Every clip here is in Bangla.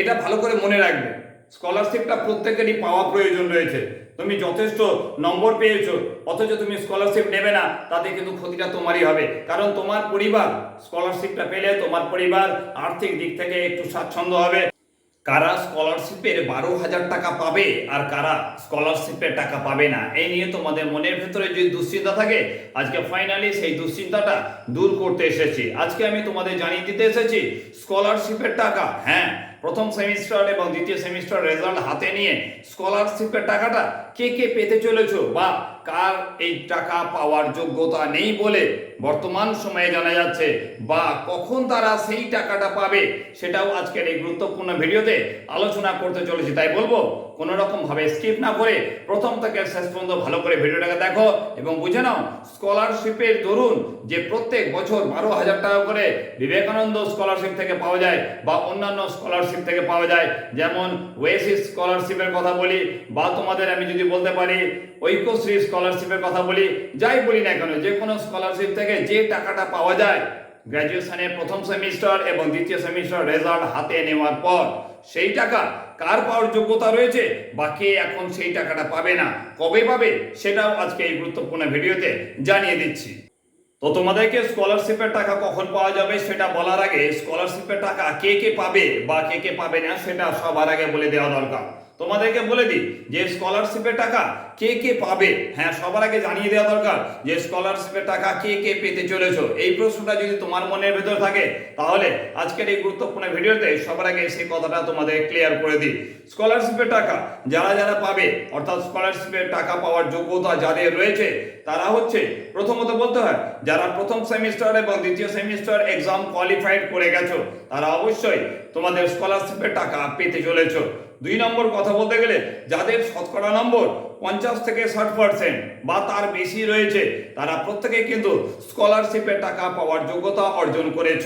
এটা ভালো করে মনে রাখবে। স্কলারশিপটা প্রত্যেকেরই পাওয়া প্রয়োজন রয়েছে। তুমি যথেষ্ট নম্বর পেয়েছ, অথচ তুমি স্কলারশিপ নেবে না, তাতে কিন্তু ক্ষতিটা তোমারই হবে। কারণ তোমার পরিবার স্কলারশিপটা পেলে তোমার পরিবার আর্থিক দিক থেকে একটু স্বাচ্ছন্দ্য হবে। কারা স্কলারশিপের বারো হাজার টাকা পাবে আর কারা স্কলারশিপের টাকা পাবে না এই নিয়ে তোমাদের মনের ভেতরে যদি দুশ্চিন্তা থাকে, আজকে ফাইনালি সেই দুশ্চিন্তাটা দূর করতে এসেছি। আজকে আমি তোমাদের জানিয়ে দিতে এসেছি, স্কলারশিপের টাকা হ্যাঁ প্রথম সেমিস্টার এবং দ্বিতীয় সেমিস্টার রেজাল্ট হাতে নিয়ে স্কলারশিপের টাকাটা কে কে পেতে চলেছো? বা কার এই টাকা পাওয়ার যোগ্যতা নেই বলে বর্তমান সময়ে জানা যাচ্ছে? বা কখন তারা সেই টাকাটা পাবে? সেটাও আজকের এই গুরুত্বপূর্ণ ভিডিওতে আলোচনা করতে চলেছি। তাই বলব, কোনো রকম ভাবে স্কিপ না করে প্রথম থেকে শেষ পর্যন্ত ভালো করে ভিডিওটাকে দেখো এবং বুঝে নাও স্কলারশিপের দরুন যে প্রত্যেক বছর বারো হাজার টাকা করে বিবেকানন্দ স্কলারশিপ থেকে পাওয়া যায় বা অন্যান্য স্কলারশিপ থেকে পাওয়া যায়। যেমন ওয়েসিস স্কলারশিপের কথা বলি, বা তোমাদের আমি যদি বলতে পারি, ঐক্যশ্রী স্কলারশিপের কথা বলি, যাই বলি না কেন, যে কোনো স্কলারশিপ থেকে যে টাকাটা পাওয়া যায় গ্র্যাজুয়েশনের প্রথম সেমিস্টার এবং দ্বিতীয় সেমিস্টার রেজাল্ট হাতে নেওয়ার পর সেই টাকা কার পাওয়ার যোগ্যতা রয়েছে বা কে এখন সেই টাকাটা পাবে না। কবে পাবে, সেটাও আজকে এই গুরুত্বপূর্ণ ভিডিওতে জানিয়ে দিচ্ছি। তো তোমাদেরকে স্কলারশিপের টাকা কখন পাওয়া যাবে সেটা বলার আগে, স্কলারশিপের টাকা কে কে পাবে বা কে কে পাবে না, সেটা সবার আগে বলে দেওয়া দরকার। তোমাদেরকে বলে দিই, যে স্কলারশিপের টাকা কে কে পাবে? হ্যাঁ সবার আগে জানিয়ে দেওয়া দরকার যে স্কলারশিপের টাকা কে কে পেতে চলেছো। এই প্রশ্নটা যদি তোমার মনের ভেতর থাকে, তাহলে আজকের এই গুরুত্বপূর্ণ ভিডিওতে সবার আগে সেই কথাটা তোমাদের ক্লিয়ার করে দিই। স্কলারশিপের টাকা যারা যারা পাবে, অর্থাৎ স্কলারশিপের টাকা পাওয়ার যোগ্যতা যাদের রয়েছে, তারা হচ্ছে প্রথমত বলতে হয়, যারা প্রথম সেমিস্টার এবং দ্বিতীয় সেমিস্টার এক্সাম কোয়ালিফাইড করে গেছো, তারা অবশ্যই তোমাদের স্কলারশিপের টাকা পেতে চলেছো। দুই নম্বর কথা বলতে গেলে যাদের শতকরা নম্বর পঞ্চাশ থেকে ষাট পার্সেন্ট বা তার বেশি রয়েছে, তারা প্রত্যেকে কিন্তু স্কলারশিপের টাকা পাওয়ার যোগ্যতা অর্জন করেছ।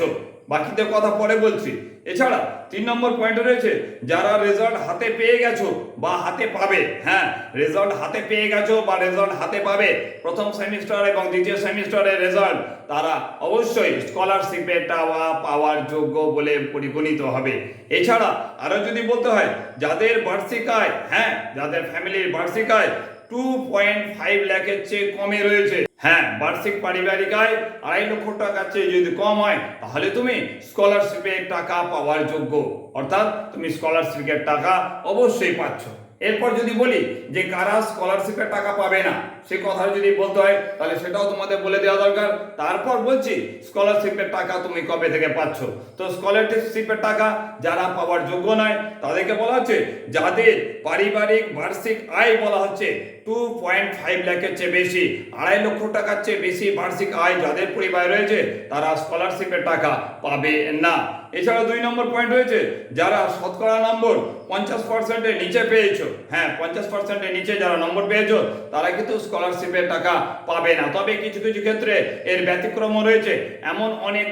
বাকিদের কথা পরে বলছি। এছাড়া তিন নম্বর পয়েন্ট রয়েছে, যারা রেজাল্ট হাতে পেয়ে গেছো বা হাতে পাবে হ্যাঁ রেজাল্ট হাতে পেয়ে গেছো বা রেজাল্ট হাতে পাবে, প্রথম সেমিস্টার এবং দ্বিতীয় সেমিস্টারের রেজাল্ট তারা অবশ্যই স্কলারশিপের টাওয়া পাওয়ার যোগ্য বলে পরিগণিত হবে। এছাড়া আরও যদি বলতে হয়, যাদের বার্ষিক আয় হ্যাঁ যাদের ফ্যামিলির বার্ষিক আয় টু পয়েন্ট ফাইভ লাখের চেয়ে কমে রয়েছে। হ্যাঁ বার্ষিক পারিবারিক আয় আড়াই লক্ষ টাকার চেয়ে যদি কম হয়, তাহলে তুমি স্কলারশিপের টাকা পাওয়ার যোগ্য। অর্থাৎ তুমি স্কলারশিপের টাকা অবশ্যই পাচ্ছ। এরপর যদি বলি যে কারা স্কলারশিপের টাকা পাবে না, সে কথা যদি বলতে হয়, তাহলে সেটাও তোমাদের বলে দেওয়া দরকার। তারপর বলছি স্কলারশিপের টাকা তুমি কবে থেকে পাচ্ছ? তো স্কলারশিপের টাকা যারা পাওয়ার যোগ্য নয়, তাদেরকে বলা হচ্ছে, যাদের পারিবারিক বার্ষিক আয় বলা হচ্ছে টু পয়েন্ট ফাইভ লাখের চেয়ে বেশি, আড়াই লক্ষ টাকার চেয়ে বেশি বার্ষিক আয় যাদের পরিবারে রয়েছে, তারা স্কলারশিপের টাকা পাবে না। এছাড়া দুই নম্বর পয়েন্ট হয়েছে, যারা শতকরা নম্বর পঞ্চাশ পার্সেন্টের নিচে পেয়েছ। হ্যাঁ পঞ্চাশ পার্সেন্টের নিচে যারা নম্বর পেয়েছ, তারা কিন্তু স্কলারশিপের টাকা পাবে না। তবে কিছু কিছু ক্ষেত্রে এর ব্যতিক্রমও রয়েছে। এমন অনেক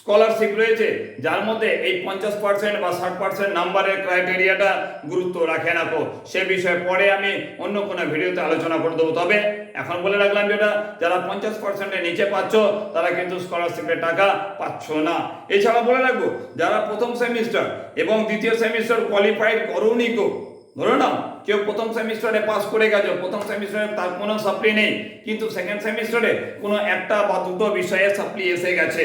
স্কলারশিপ রয়েছে, যার মধ্যে এই পঞ্চাশ পার্সেন্ট বা ষাট পার্সেন্ট নাম্বারের ক্রাইটেরিয়াটা গুরুত্ব রাখে না তো সে বিষয়ে পরে আমি অন্য কোনো ভিডিওতে আলোচনা করে দেবো। তবে এখন বলে রাখলাম যেটা যারা পঞ্চাশ পার্সেন্টের নিচে পাচ্ছ, তারা কিন্তু স্কলারশিপের টাকা পাচ্ছ না। এছাড়া বলে রাখব, যারা প্রথম সেমিস্টার এবং দ্বিতীয় সেমিস্টার কোয়ালিফাইড করোনি কো, ধরো না কেউ প্রথম সেমিস্টারে পাস করে গেছো, প্রথম সেমিস্টারে তার কোনো সাপ্লি নেই, কিন্তু সেকেন্ড সেমিস্টারে কোনো একটা বা দুটো বিষয়ে সাপ্লি এসে গেছে।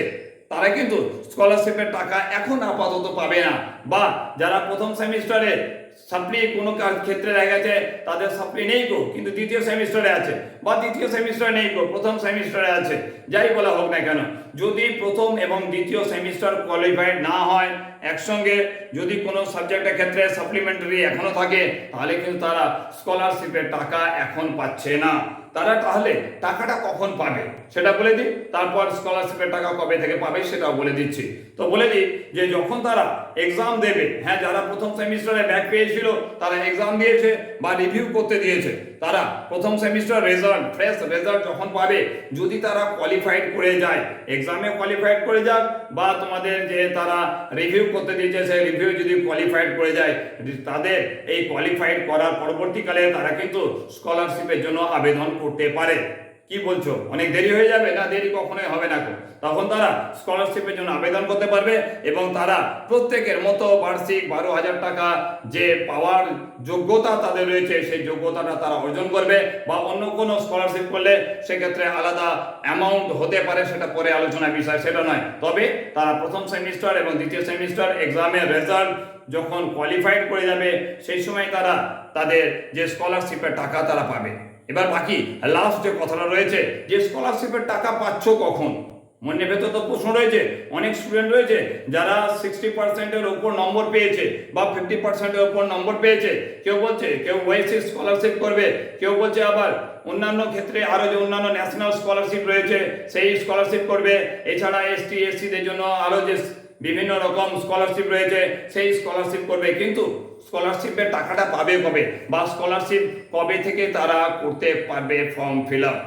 তারা কিন্তু স্কলারশিপের টাকা এখন আপাতত পাবে না। বা যারা প্রথম সেমিস্টারে সাপ্লি কোনো কার- ক্ষেত্রে দেখা গেছে তাদের সাপ্লি নেই গো, কিন্তু দ্বিতীয় সেমিস্টারে আছে বা দ্বিতীয় সেমিস্টারে নেই গো, প্রথম সেমিস্টারে আছে, যাই বলা হোক না কেন। যদি প্রথম এবং দ্বিতীয় সেমিস্টার কোয়ালিফাইড না হয়, একসঙ্গে যদি কোনো সাবজেক্টের ক্ষেত্রে সাপ্লিমেন্টারি এখনও থাকে, তাহলে কিন্তু তারা স্কলারশিপের টাকা এখন পাচ্ছে না। তারা তাহলে টাকাটা কখন পাবে? সেটা বলে দিই। তারপর স্কলারশিপের টাকা কবে থেকে পাবে সেটাও বলে দিচ্ছি। তো বলে দিই যে যখন তারা এক্সাম দেবে হ্যাঁ যারা প্রথম সেমিস্টারে ব্যাক পেয়েছিল, তারা এক্সাম দিয়েছে বা রিভিউ করতে দিয়েছে। তারা প্রথম সেমিস্টার রেজাল্ট ফ্রেশ রেজাল্ট যখন পাবে, যদি তারা কোয়ালিফাইড করে যায় এক্সামে কোয়ালিফাইড করে যাক, বা তোমাদের যে তারা রিভিউ করতে দিয়েছে সেই রিভিউ যদি কোয়ালিফাইড করে যায়, তাদের এই কোয়ালিফাইড করার পরবর্তীকালে তারা কিন্তু স্কলারশিপের জন্য আবেদন করতে পারে। কি বলছো? অনেক দেরি হয়ে যাবে, না দেরি কখনোই হবে না। তখন তারা স্কলারশিপের জন্য আবেদন করতে পারবে এবং তারা প্রত্যেকের মতো বার্ষিক বারো হাজার টাকা যে পাওয়ার যোগ্যতা তাদের রয়েছে, সেই যোগ্যতাটা তারা অর্জন করবে বা অন্য কোনো স্কলারশিপ করলে সেক্ষেত্রে আলাদা অ্যামাউন্ট হতে পারে সেটা পরে আলোচনার বিষয়, সেটা নয়। তবে তারা প্রথম সেমিস্টার এবং দ্বিতীয় সেমিস্টার এক্সামের রেজাল্ট যখন কোয়ালিফাইড করে যাবে, সেই সময় তারা তাদের যে স্কলারশিপের টাকা তারা পাবে। এবার বাকি লাস্ট যে কথাটা রয়েছে, যে স্কলারশিপের টাকা পাচ্ছ কখন? মনে ভেতর তো প্রশ্ন রয়েছে, অনেক স্টুডেন্ট রয়েছে যারা সিক্সটি পার্সেন্টের উপর নম্বর পেয়েছে বা ফিফটি পার্সেন্টের উপর নম্বর পেয়েছে। কেউ বলছে, কেউ ওয়েসি স্কলারশিপ করবে, কেউ বলছে আবার অন্যান্য ক্ষেত্রে আরও যে অন্যান্য ন্যাশনাল স্কলারশিপ রয়েছে, সেই স্কলারশিপ করবে। এছাড়া এসটি এসসিদের জন্য আরও যে বিভিন্ন রকম স্কলারশিপ রয়েছে, সেই স্কলারশিপ করবে। কিন্তু স্কলারশিপের টাকাটা পাবে কবে? বা স্কলারশিপ কবে থেকে তারা করতে পারবে ফর্ম ফিল আপ?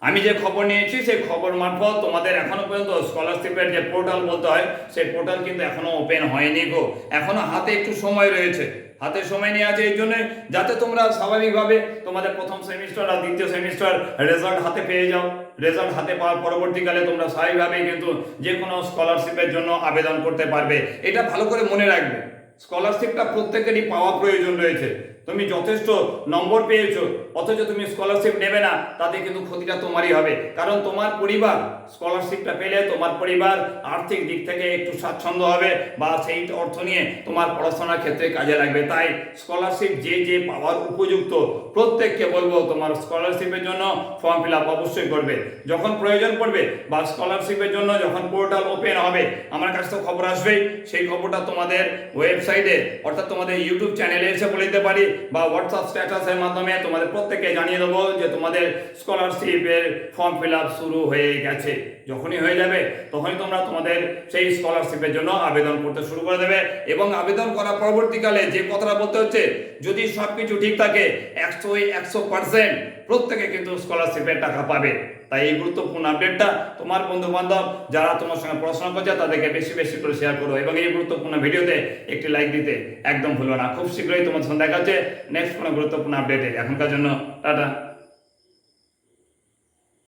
আমি যে খবর নিয়েছি, সেই খবর মারফত তোমাদের এখনও পর্যন্ত স্কলারশিপের যে পোর্টাল বলতে হয়, সেই পোর্টাল কিন্তু এখনও ওপেন হয়নি গো। এখনও হাতে একটু সময় রয়েছে। হাতে সময় নিয়ে আছে এই জন্য যাতে তোমরা স্বাভাবিকভাবে তোমাদের প্রথম সেমিস্টার আর দ্বিতীয় সেমিস্টার রেজাল্ট হাতে পেয়ে যাও। রেজাল্ট হাতে পাওয়ার পরবর্তীকালে তোমরা স্বাভাবিকভাবেই কিন্তু যে কোনো স্কলারশিপের জন্য আবেদন করতে পারবে। এটা ভালো করে মনে রাখবে। স্কলারশিপটা প্রত্যেকেরই পাওয়া প্রয়োজন রয়েছে। তুমি যথেষ্ট নম্বর পেয়েছ, অথচ তুমি স্কলারশিপ নেবে না, তাতে কিন্তু ক্ষতিটা তোমারই হবে। কারণ তোমার পরিবার স্কলারশিপটা পেলে তোমার পরিবার আর্থিক দিক থেকে একটু স্বাচ্ছন্দ্য হবে বা সেই অর্থ নিয়ে তোমার পড়াশোনার ক্ষেত্রে কাজে লাগবে। তাই স্কলারশিপ যে যে পাওয়ার উপযুক্ত, প্রত্যেককে বলব তোমার স্কলারশিপের জন্য ফর্ম ফিল আপ অবশ্যই করবে। যখন প্রয়োজন পড়বে বা স্কলারশিপের জন্য যখন পোর্টাল ওপেন হবে, আমার কাছে তো খবর আসবেই। সেই খবরটা তোমাদের ওয়েবসাইটে অর্থাৎ তোমাদের ইউটিউব চ্যানেলে এসে বলে দিতে পারি। বা হোয়াটসঅ্যাপ স্ট্যাটাসের মাধ্যমে তোমাদের প্রত্যেককে জানিয়ে দেবো যে তোমাদের স্কলারশিপের ফর্ম ফিল আপ শুরু হয়ে গেছে। যখনই হয়ে যাবে, তখনই তোমরা তোমাদের সেই স্কলারশিপের জন্য আবেদন করতে শুরু করে দেবে এবং আবেদন করার পরবর্তীকালে যে কথাটা বলতে হচ্ছে, যদি সব কিছু ঠিক থাকে একশো একশো পার্সেন্ট প্রত্যেকে কিন্তু স্কলারশিপের টাকা পাবে। তাই এই গুরুত্বপূর্ণ আপডেটটা তোমার বন্ধু বান্ধব যারা তোমার সঙ্গে পড়াশোনা করছে, তাদেরকে বেশি বেশি করে শেয়ার করো এবং এই গুরুত্বপূর্ণ ভিডিওতে একটি লাইক দিতে একদম ভুলবে না। খুব শীঘ্রই তোমার সঙ্গে দেখা হচ্ছে নেক্সট কোনো গুরুত্বপূর্ণ আপডেটে এখনকার জন্য টাটা।